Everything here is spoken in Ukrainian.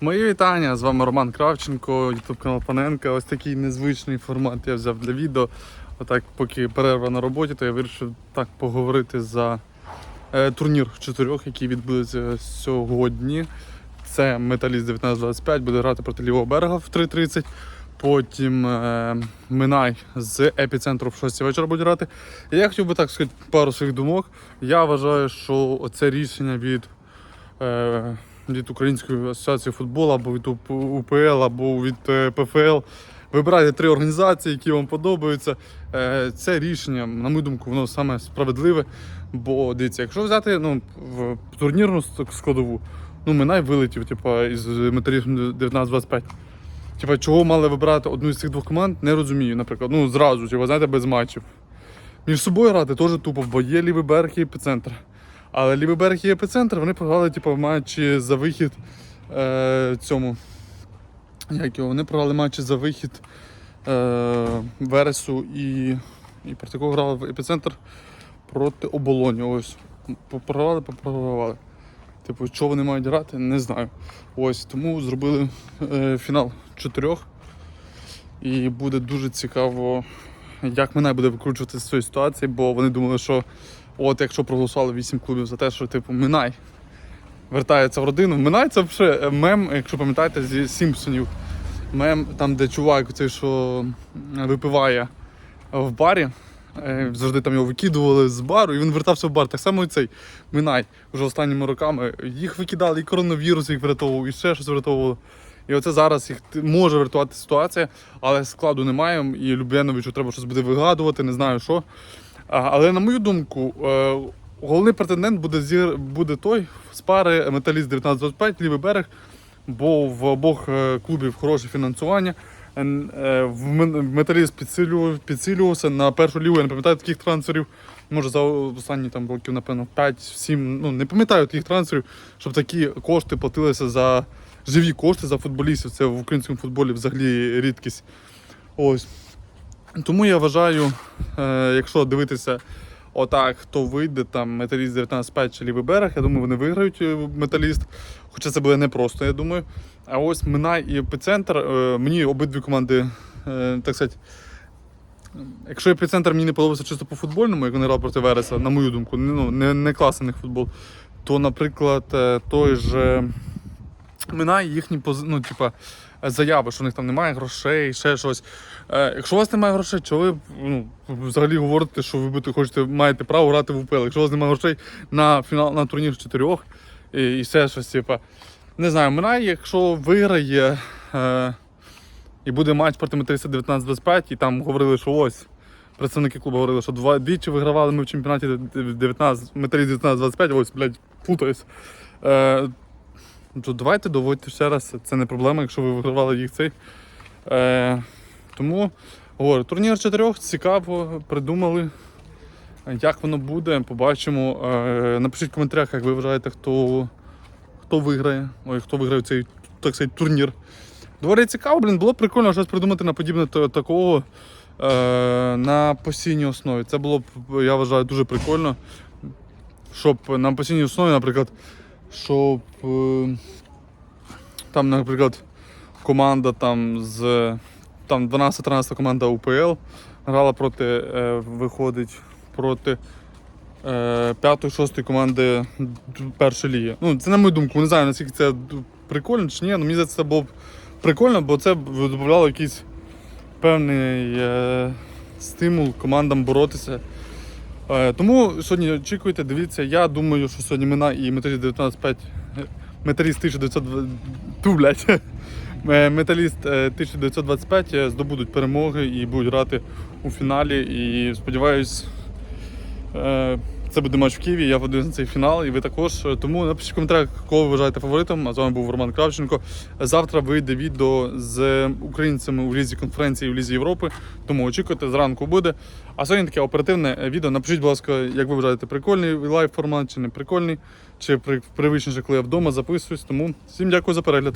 Мої вітання, з вами Роман Кравченко, ютуб канал Паненка. Ось такий незвичний формат я взяв для відео. Отак, поки перерва на роботі, то я вирішив так поговорити за е, турнір чотирьох, який відбудеться сьогодні. Це Металіст 1925 буде грати проти лівого берега в 3.30. Потім е, Минай з епіцентру в 6 вечора буде грати. І я хотів би так сказати пару своїх думок. Я вважаю, що оце рішення від. Е, від Української асоціації футболу, або від УПЛ, або від е, ПФЛ. Вибирайте три організації, які вам подобаються. Е, Це рішення, на мою думку, воно саме справедливе. Бо дивіться, якщо взяти ну, в турнірну складову, ну Минай вилетів, типу, із металістом 1925. Типа, чого мали вибирати одну з цих двох команд, не розумію, наприклад. Ну, зразу, типу, знаєте, без матчів. Між собою грати теж тупо, бо є лівий берег і епіцентр. Але лівий берег і епіцентр вони програли типу, матчі за вихід е, цьому. Як його? Вони програли матчі за вихід е, Вересу і, і проти кого грали в епіцентр проти оболоні. Ось. Програвали, програвали. Типу, що вони мають грати, не знаю. Ось тому зробили е, фінал чотирьох. І буде дуже цікаво, як Минай буде викручуватися з цієї ситуації, бо вони думали, що от якщо проголосували 8 клубів за те, що типу Минай вертається в родину. Минай це вже мем, якщо пам'ятаєте, зі Сімпсонів. Мем, там, де чувак, цей, що випиває в барі. е, Завжди там його викидували з бару, і він вертався в бар. Так само і цей Минай вже останніми роками. Їх викидали, і коронавірус їх врятовував, і ще щось врятовувало. І оце зараз їх може врятувати ситуація, але складу немає. І Люб'яновичу треба щось буде вигадувати, не знаю що. Але на мою думку, е, головний претендент буде зір, буде той з пари Металіст 1925, лівий берег, бо в обох е, клубів хороше фінансування. Е, Металіст підсилював, підсилювався на першу лігу, я не пам'ятаю таких трансферів. Може за останні там років, напевно, 5-7, ну не пам'ятаю таких трансферів, щоб такі кошти платилися за живі кошти за футболістів. Це в українському футболі взагалі рідкість. Ось. Тому я вважаю, е, якщо дивитися отак, хто вийде, там металіст 19-5 чи лівий берег, я думаю, вони виграють е, металіст. Хоча це буде непросто, я думаю. А ось Минай і епіцентр. е, Мені обидві команди, так сказати, якщо епіцентр мені не подобається чисто по футбольному, як вони грали проти Вереса, на мою думку, ну, не, не класний футбол, то, наприклад, той же Минай їхні ну, типа, заяви, що в них там немає грошей, ще щось. Е, якщо у вас немає грошей, чого ви ну, взагалі говорите, що ви хочете, маєте право грати в УПЛ? Якщо у вас немає грошей на фінал на турнір чотирьох і, і все щось, типа. Не знаю, Минай, якщо виграє е, і буде матч проти Металіста 19-25, і там говорили, що ось. Представники клубу говорили, що два двічі вигравали ми в чемпіонаті 19, Металіст 19-25, ось, блядь, путаюсь. Е, то давайте доводьте ще раз, це не проблема, якщо ви вигравали їх цей. Е, тому говорю, турнір чотирьох цікаво, придумали. Як воно буде, побачимо. Е, напишіть в коментарях, як ви вважаєте, хто, хто виграє. Ой, хто виграє цей так сказати, турнір. Доволі цікаво, блін, було б прикольно щось придумати на подібне та- такого е, на постійній основі. Це було б, я вважаю, дуже прикольно. Щоб на постійній основі, наприклад, щоб е, там, наприклад, команда там з там 12-13 команда УПЛ грала проти, е, виходить, проти е, 5-6 команди першої ліги. Ну, це на мою думку, не знаю, наскільки це прикольно чи ні, але мені здається, це було б прикольно, бо це додавало якийсь певний е, стимул командам боротися. Е, тому сьогодні очікуйте, дивіться. Я думаю, що сьогодні Мина і Металіст 19.5, е, Металіст 1920, ту, блядь, Е, Металіст е, 1925 е, здобудуть перемоги і будуть грати у фіналі. І сподіваюсь, це буде матч в Києві. Я подивлюсь на цей фінал, і ви також. Тому напишіть в коментарях, кого ви вважаєте фаворитом. А з вами був Роман Кравченко. Завтра вийде відео з українцями у лізі конференції в Лізі Європи. Тому очікуйте, зранку буде. А сьогодні таке оперативне е, відео. Напишіть, будь ласка, як ви вважаєте, прикольний лайв формат чи не прикольний, чи при- привичніше, коли я вдома записуюсь. Тому всім дякую за перегляд.